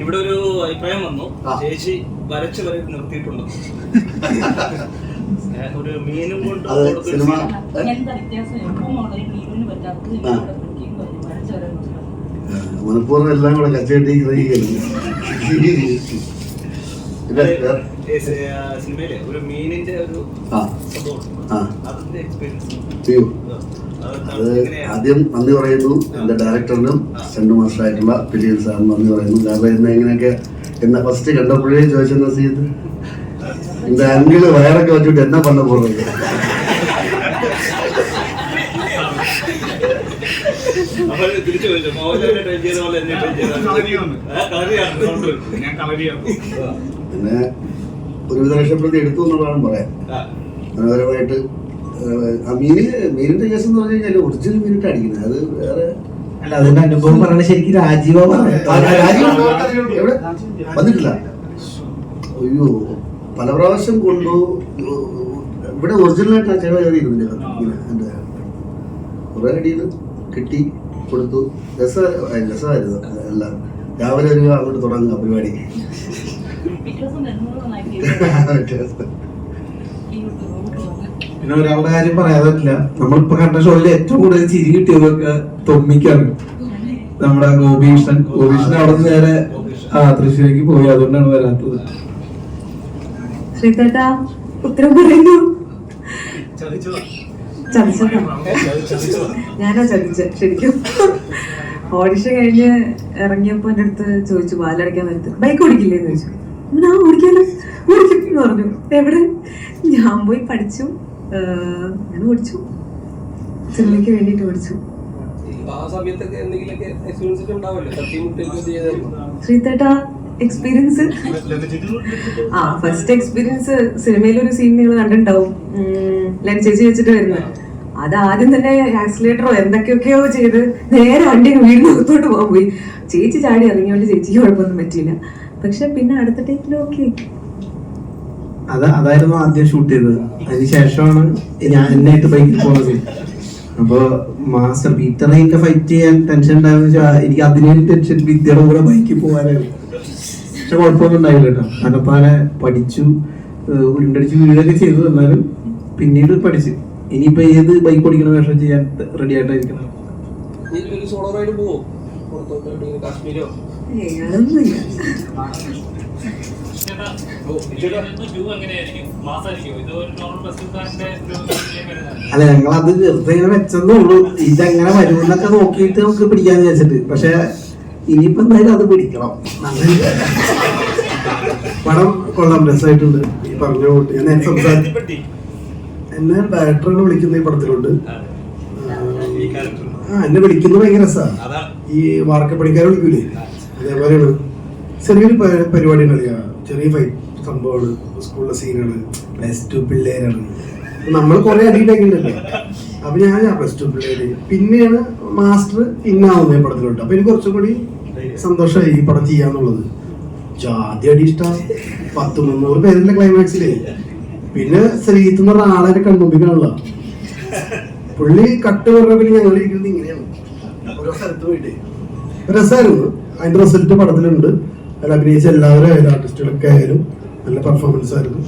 ഇവിടെ ഒരു അഭിപ്രായം വന്നു ചേച്ചി വരച്ച് വരെ നിർത്തിയിട്ടുണ്ട്. ഒരു മീനും കൊണ്ട് സിനിമ. മനഃപൂർവം എല്ലാം കൂടെ കച്ചകെട്ടി ഗ്രഹിക്കുന്നു പിന്നെ വേറെ- ഏ, സി- ആ, സിനിമയിലെ ഒരു മീനിന്റെ ഒരു ആ സംഭവം ആ അതിന്റെ എക്സ്പീരിയൻസ് അയ്യോ അത് ആദ്യം നന്ദി പറയുന്നു എൻ്റെ ഡയറക്ടറിനും സ്റ്റണ്ട് മാസ്റ്ററായിട്ടുള്ള പിലിയൻ സാറിന് നന്ദി പറയുന്നു കാരണം എന്നെ ഇങ്ങനെയൊക്കെ എന്നെ ഫസ്റ്റ് കണ്ടപ്പോഴേ ചോദിച്ചെന്ന സീത് இந்த അങ്കിള് വയറൊക്കെ വെച്ചിട്ട് എന്നാ பண்ண போறது അപ്പോൾ തിരിച്ചു ചോദിച്ചു മോഹൻലാലിനെ ട്രെയിൻ ചെയ്ത പോലെ എന്നെ ട്രെയിൻ കളരിയാണ്. കളരിയാണ് ഞാൻ കളരിയാണ് പിന്നെ ഒരുവിധ രക്ഷപ്പെടുത്തി എടുത്തു എന്നുള്ളതാണ് പറയാം മനോഹരമായിട്ട് ആ മീന് മീനിന്റെ കേസ് എന്ന് പറഞ്ഞു കഴിഞ്ഞാൽ ഒറിജിനൽ മീനിട്ട് അടിക്കുന്നത് അത് വേറെ അല്ല അതിന്റെ അനുഭവം പറയണ ശരിക്കും രാജീവ ആ, രാജീവ് എവിടെ? വന്നിട്ടില്ല. അയ്യോ പല പ്രാവശ്യം കൊണ്ടു ഇവിടെ ഒറിജിനലായിട്ട് ആ ചേട്ടൻ കയറിയിരുന്നു ഇങ്ങനെ എന്റെ കുറെ അടിയിൽ കിട്ടി കൊടുത്തു. രസ- രസമായിരുന്നു എല്ലാം. രാവിലെ ഒരു അങ്ങോട്ട് തുടങ്ങുക പരിപാടി. പിന്നെ ഒരാളുടെ കാര്യം പറയാതെ പറ്റില്ല. നമ്മളിപ്പോ കണ്ട ഷോയിൽ ഏറ്റവും കൂടുതൽ ചിരി കിട്ടിയതൊക്കെ തൊമ്മിക്കാണ്. നമ്മുടെ ഗോപീഷ്ണൻ. ഗോപീഷ്ണൻ അവിടെ നിന്ന് നേരെ ആ തൃശ്ശൂരേക്ക് പോയി. അതുകൊണ്ടാണ് വരാത്തത്. ശ്രീതേട്ടാ ഉത്തരം പറയുന്നു. ഞാനാ ചതിച്ച ശരിക്കും. ഓഡിഷൻ കഴിഞ്ഞ് ഇറങ്ങിയപ്പോ എന്റെ അടുത്ത് ചോദിച്ചു പാലടിക്കാൻ നേരത്ത് ബൈക്ക് ഓടിക്കില്ലേ എന്ന് ചോദിച്ചു. ആ ഓടിക്കാലോ ഓടിക്കും എന്ന് പറഞ്ഞു. എവിടെ? ഞാൻ പോയി പഠിച്ചു. ഞാൻ ഓടിച്ചു. സിനിമയ്ക്ക് വേണ്ടിയിട്ട് ഓടിച്ചു. ശ്രീതേട്ടാ എക്സ്പീരിയൻസ് ആ ഫസ്റ്റ് എക്സ്പീരിയൻസ് സിനിമയിൽ ഒരു സീൻ നിങ്ങൾ കണ്ടിട്ടുണ്ടാവും. ഉം, ലൻ ചേച്ചി വെച്ചിട്ട് വരുന്നത് അത് ആദ്യം തന്നെ ആക്സിലേറ്ററോ എന്തൊക്കെയൊക്കെയോ ചെയ്ത് നേരെ വണ്ടി വീടിനകത്തോട്ട് പോകാൻ പോയി. ചേച്ചി ചാടി ഇറങ്ങിയോണ്ട് ചേച്ചിക്ക് കുഴപ്പമൊന്നും പറ്റിയില്ല. പക്ഷെ പിന്നെ അടുത്ത ടൈപ്പിൽ ഓക്കെ അത് അതായിരുന്നു ആദ്യം ഷൂട്ട് ചെയ്തത്. അതിന് ശേഷമാണ് ഞാൻ എന്നായിട്ട് ബൈക്കിൽ പോണത് അപ്പൊ മാസ്റ്റർ പീറ്ററെയൊക്കെ ഫൈറ്റ് ചെയ്യാൻ ടെൻഷൻ ഉണ്ടായെന്ന് വെച്ചാൽ എനിക്ക് അതിനൊരു ടെൻഷൻ വിദ്യയുടെ കൂടെ ബൈക്കിൽ പോകാനായിരുന്നു. പക്ഷെ കുഴപ്പമൊന്നും ഉണ്ടായില്ല കേട്ടോ. അനപ്പാനെ പഠിച്ചു ഉരുണ്ടടിച്ച് വീടൊക്കെ ചെയ്തു. എന്നാലും പിന്നീട് പഠിച്ചു. ഇനിയിപ്പോ ഏത് ബൈക്ക് ഓടിക്കണ വേഷം ചെയ്യാൻ റെഡി ആയിട്ടായിരിക്കണം? ഇനി ഒരു സോളോ റൈഡ് പോവോ? പുറത്തോട്ട് കാശ്മീരോ? അതൊന്നുമില്ല അല്ല വെറുതെ ഇങ്ങനെ വെച്ചതേ ഉള്ളൂ. ഇതെങ്ങനെ വരുമെന്നൊക്കെ നോക്കിയിട്ട് നമുക്ക് പിടിക്കാന്ന് വിചാരിച്ചിട്ട്. പക്ഷെ ഇനിയിപ്പോ എന്തായാലും അത് പിടിക്കണം. പടം കൊള്ളാം. രസമായിട്ടുണ്ട് ഈ പറഞ്ഞ കൂട്ടി ഞാൻ നേരത്തെ സംസാരിച്ചു എന്നെ ഡയറക്ടറാണ് വിളിക്കുന്ന ഈ പടത്തിലുണ്ട്. ആ എന്നെ വിളിക്കുന്നത് ഭയങ്കര രസമാണ് ഈ വാർക്കപ്പണിക്കാരെ വിളിക്കൂലേ? അതേപോലെയാണ്. ചെറിയൊരു പരിപാടിയാണ് അറിയാം. ചെറിയ ഫൈറ്റ് സംഭവമാണ് സ്കൂളിലെ സീനാണ് പ്ലസ് ടു പിള്ളേരാണ്. നമ്മൾ കുറെ അടിയിട്ടൊക്കെയുണ്ടല്ലോ അപ്പൊ ഞാൻ പ്ലസ് ടു പിള്ളേര്. പിന്നെയാണ് മാസ്റ്റർ ഇന്നാവുന്നത് പടത്തിലോട്ട്. അപ്പൊ എനിക്ക് കുറച്ചും കൂടി സന്തോഷമായി ഈ പടം ചെയ്യാന്നുള്ളത്. ജാതി അടി ഇഷ്ടം പത്ത് മുന്നൂറ് പേരിന്റെ ക്ലൈമാക്സിലേ പിന്നെ ശ്രീത്ത് എന്ന് പറഞ്ഞ ആളെ കണ്ടുപിടിക്കാനുള്ള. പുള്ളി കട്ട് പറഞ്ഞ പിന്നെ ഞങ്ങൾ ഇരിക്കുന്നത് ഇങ്ങനെയാണ്. ഓരോ സ്ഥലത്ത് പോയിട്ട്. രസമായിരുന്നു. അതിന്റെ റിസൾട്ട് പടത്തിലുണ്ട്. അതിൽ അഭിനയിച്ച എല്ലാവരും ആയാലും ആർട്ടിസ്റ്റുകളൊക്കെ ആയാലും നല്ല പെർഫോമൻസ് ആയിരുന്നു.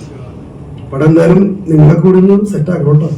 പടം എന്തായാലും നിങ്ങളെ കൂടെ ഒന്ന് സെറ്റ് ആക്കണം കേട്ടോ